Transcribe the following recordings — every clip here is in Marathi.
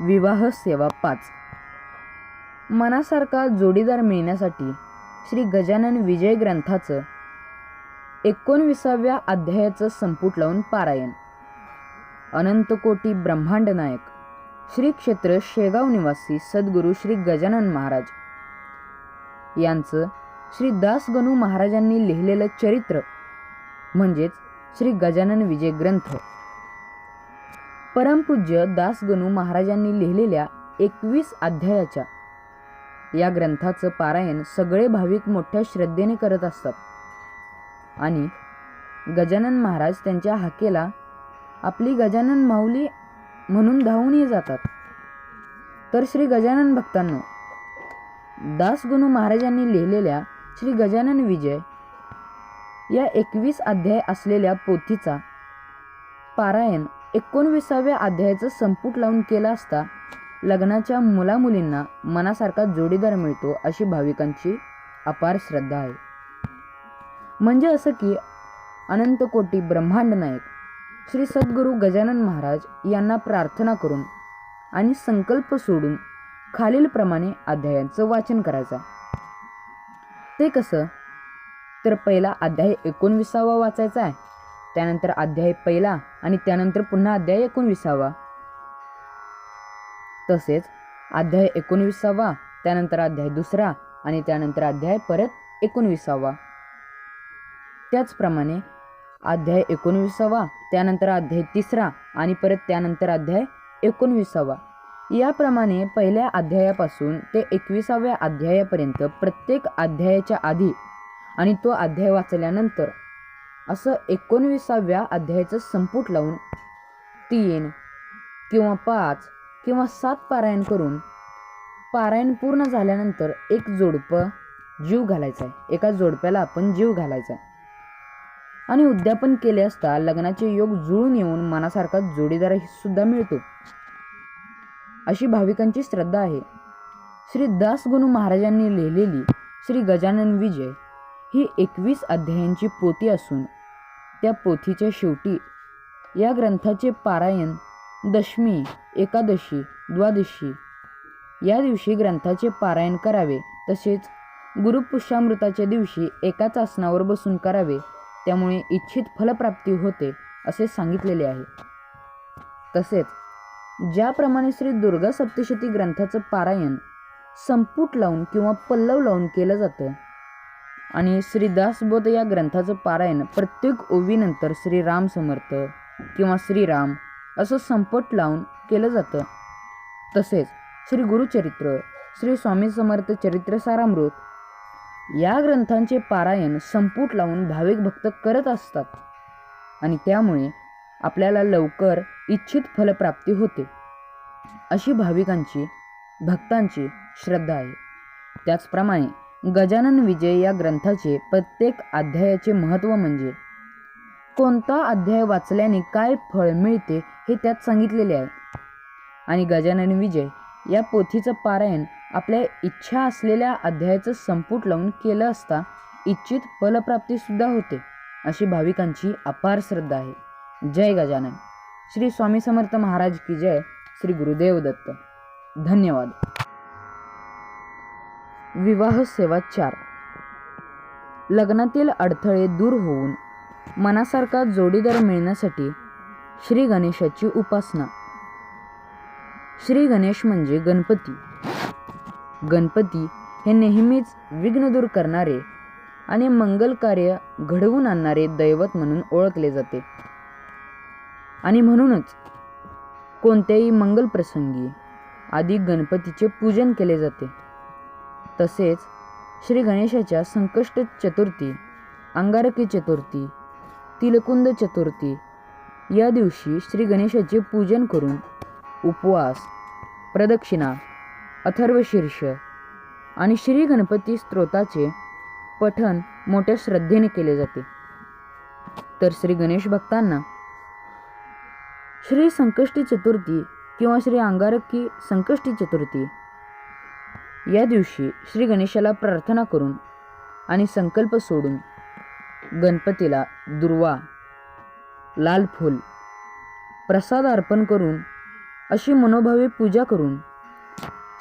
विवाह सेवा पाच. मनासारखा जोडीदार मिळण्यासाठी श्री गजानन विजय ग्रंथाचं एकोणविसाव्या अध्यायाचं संपुट लावून पारायण. अनंतकोटी ब्रह्मांड नायक श्री क्षेत्र शेगाव निवासी सद्गुरू श्री गजानन महाराज. यांचं श्री दासगणू महाराजांनी लिहिलेलं चरित्र म्हणजेच श्री गजानन विजय ग्रंथ. परमपूज्य दासगणू महाराजांनी लिहिलेल्या एकवीस अध्यायाच्या या ग्रंथाचं पारायण सगळे भाविक मोठ्या श्रद्धेने करत असतात. आणि गजानन महाराज त्यांच्या हाकेला आपली गजानन माऊली म्हणून धावूनही जातात. तर श्री गजानन भक्तांनो दासगुणू महाराजांनी लिहिलेल्या श्री गजानन विजय या एकवीस अध्याय असलेल्या पोथीचा पारायण एकोणविसाव्या अध्यायाचं संपुट लावून केला असता लग्नाच्या मुलामुलींना मनासारखा जोडीदार मिळतो अशी भाविकांची अपार श्रद्धा आहे. म्हणजे असं की अनंतकोटी ब्रह्मांड नायक श्री सद्गुरू गजानन महाराज यांना प्रार्थना करून आणि संकल्प सोडून खालीलप्रमाणे अध्यायांचं वाचन करायचं. ते कसं? तर पहिला अध्याय एकोणविसावा वाचायचा आहे. त्यानंतर अध्याय पहिला आणि त्यानंतर पुन्हा अध्याय एकोणविसावा. तसेच अध्याय एकोणविसावा त्यानंतर अध्याय दुसरा आणि त्यानंतर अध्याय परत एकोणविसावा. त्याचप्रमाणे अध्याय एकोणविसावा त्यानंतर अध्याय तिसरा आणि परत त्यानंतर अध्याय एकोणविसावा. याप्रमाणे पहिल्या अध्यायापासून ते एकविसाव्या अध्यायापर्यंत प्रत्येक अध्यायाच्या आधी आणि तो अध्याय वाचल्यानंतर असं एकोणविसाव्या अध्यायाचं संपुट लावून तीन किंवा पाच किंवा सात पारायण करून पारायण पूर्ण झाल्यानंतर एक जोडपं जीव घालायचा आहे एका जोडप्याला आपण जीव घालायचा आहे आणि उद्यापन केले असता लग्नाचे योग जुळून येऊन मनासारखा जोडीदार सुद्धा मिळतो. अशी भाविकांची श्रद्धा आहे. श्री दासगुणू महाराजांनी लिहिलेली श्री गजानन विजय ही एकवीस अध्यायांची पोती असून त्या पोथीच्या शेवटी या ग्रंथाचे पारायण दशमी एकादशी द्वादशी या दिवशी ग्रंथाचे पारायण करावे. तसेच गुरुपुष्यामृताच्या दिवशी एकाच आसनावर बसून करावे. त्यामुळे इच्छित फलप्राप्ती होते असे सांगितलेले आहे. तसेच ज्याप्रमाणे श्री दुर्गा सप्तशती ग्रंथाचं पारायण संपुट लावून किंवा पल्लव लावून केलं जातं आणि श्रीदासबोध या ग्रंथाचं पारायण प्रत्येक ओवीनंतर श्रीराम समर्थ किंवा श्रीराम असं संपट लावून केलं जातं. तसेच श्री गुरुचरित्र श्री स्वामी समर्थ चरित्र सारामृत या ग्रंथांचे पारायण संपुट लावून भाविक भक्त करत असतात आणि त्यामुळे आपल्याला लवकर इच्छित फलप्राप्ती होते. अशी भाविकांची भक्तांची श्रद्धा आहे. त्याचप्रमाणे गजानन विजय या ग्रंथाचे प्रत्येक अध्यायाचे महत्त्व म्हणजे कोणता अध्याय वाचल्याने काय फळ मिळते हे त्यात सांगितलेले आहे. आणि गजानन विजय या पोथीचं पारायण आपल्या इच्छा असलेल्या अध्यायाचं संपुट लावून केलं असता इच्छित फलप्राप्तीसुद्धा होते अशी भाविकांची अपार श्रद्धा आहे. जय गजानन. श्री स्वामी समर्थ महाराज की जय. श्री गुरुदेव दत्त. धन्यवाद. विवाह सेवा चार. लग्नातील अडथळे दूर होऊन मनासारखा जोडीदार मिळण्यासाठी श्री गणेशाची उपासना. श्री गणेश म्हणजे गणपती. गणपती हे नेहमीच विघ्न दूर करणारे आणि मंगल कार्य घडवून आणणारे दैवत म्हणून ओळखले जाते. आणि म्हणूनच कोणत्याही मंगल प्रसंगी आधी गणपतीचे पूजन केले जाते. तसेच श्री गणेशाच्या संकष्ट चतुर्थी अंगारकी चतुर्थी तिलकुंद चतुर्थी या दिवशी श्री गणेशाचे पूजन करून उपवास प्रदक्षिणा अथर्वशीर्ष आणि श्री गणपती स्तोत्राचे पठण मोठ्या श्रद्धेने केले जाते. तर श्री गणेश भक्तांना श्री संकष्टी चतुर्थी किंवा श्री अंगारकी संकष्टी चतुर्थी या दिवशी श्री गणेशाला प्रार्थना करून आणि संकल्प सोडून गणपतीला दुर्वा लाल फूल प्रसाद अर्पण करून अशी मनोभावे पूजा करून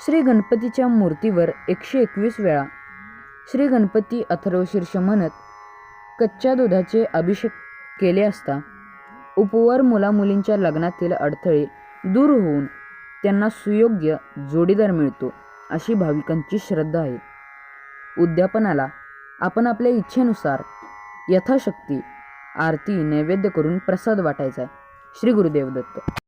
श्री गणपतीच्या मूर्तीवर एकशे एकवीस वेळा श्री गणपती अथर्वशीर्ष म्हणत कच्च्या दुधाचे अभिषेक केले असता उपवर मुलामुलींच्या लग्नातील अडथळे दूर होऊन त्यांना सुयोग्य जोडीदार मिळतो. अशी भाविकांची श्रद्धा आहे. उद्यापनाला आपण आपल्या इच्छेनुसार यथाशक्ती आरती नैवेद्य करून प्रसाद वाटायचा आहे. श्री गुरुदेव दत्त